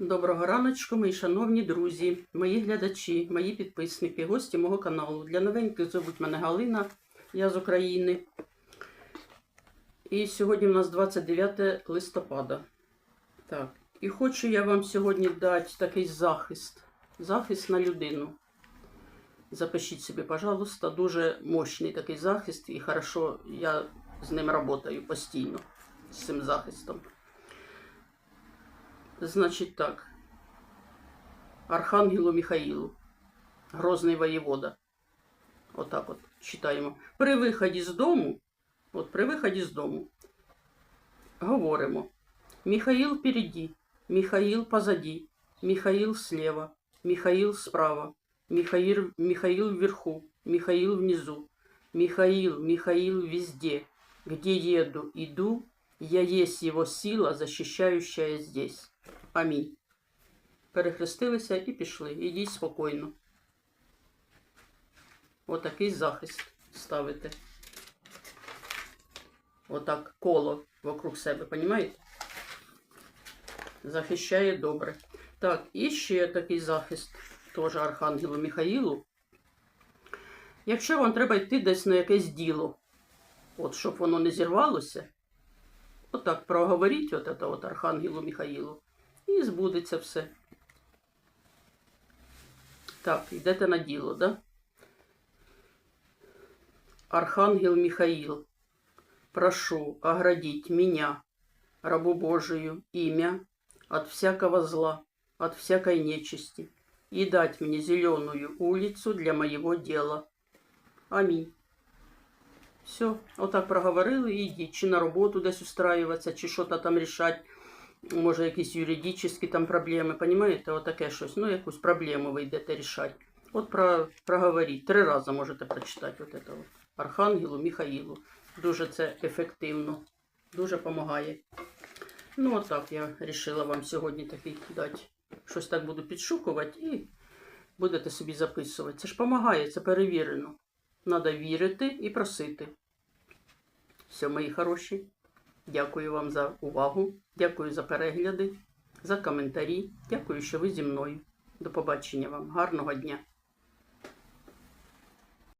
Доброго раночку, мої шановні друзі, мої глядачі, мої підписники, гості мого каналу. Для новеньких зовуть мене Галина, я з України. І сьогодні у нас 29 листопада. Так, і хочу я вам сьогодні дати такий захист. Захист на людину. Запишіть собі, пожалуйста, дуже мощний такий захист, і хорошо я з ним працюю постійно, з цим захистом. Значить так. Архангелу Михаїлу, Грозний воєвода. Отак от читаємо. При виході з дому, от при виході з дому, говоримо. Михаил впереди, Михаил позади, Михаил слева, Михаил справа, Михаил, Михаил вверху, Михаил внизу, Михаил, Михаил везде. Где еду, иду, я есть его сила, защищающая здесь. Амінь. Перехрестилися і пішли. Ідіть спокійно. Отакий захист ставите. Отак коло вокруг себе, понімаєте? Захищає добре. Так, і ще такий захист, теж Архангелу Михаїлу. Якщо вам треба йти десь на якесь діло, от щоб воно не зірвалося, отак проговоріть от от Архангелу Михаїлу. І збудеться все. Так, йдете на діло, да? Архангел Михаил, прошу оградить меня, рабу Божию, имя от всякого зла, от всякой нечисти, и дать мне зеленую улицу для моего дела. Амінь. Все, отак проговорили і йдіть, чи на роботу десь устраюватися, чи що-то там рішать Може, якісь юридичні там проблеми, понімаєте, отаке щось, ну, якусь проблему ви йдете рішати. От про, проговоріть. Три рази можете прочитати от це от. Архангелу Михаїлу. Дуже це ефективно, дуже допомагає. Ну, отак я вирішила вам сьогодні такий дати. Щось так буду підшукувати і будете собі записувати. Це ж допомагає, це перевірено. Треба вірити і просити. Все, мої хороші. Дякую вам за увагу. Дякую за перегляди, за коментарі. Дякую, що ви зі мною. До побачення вам. Гарного дня!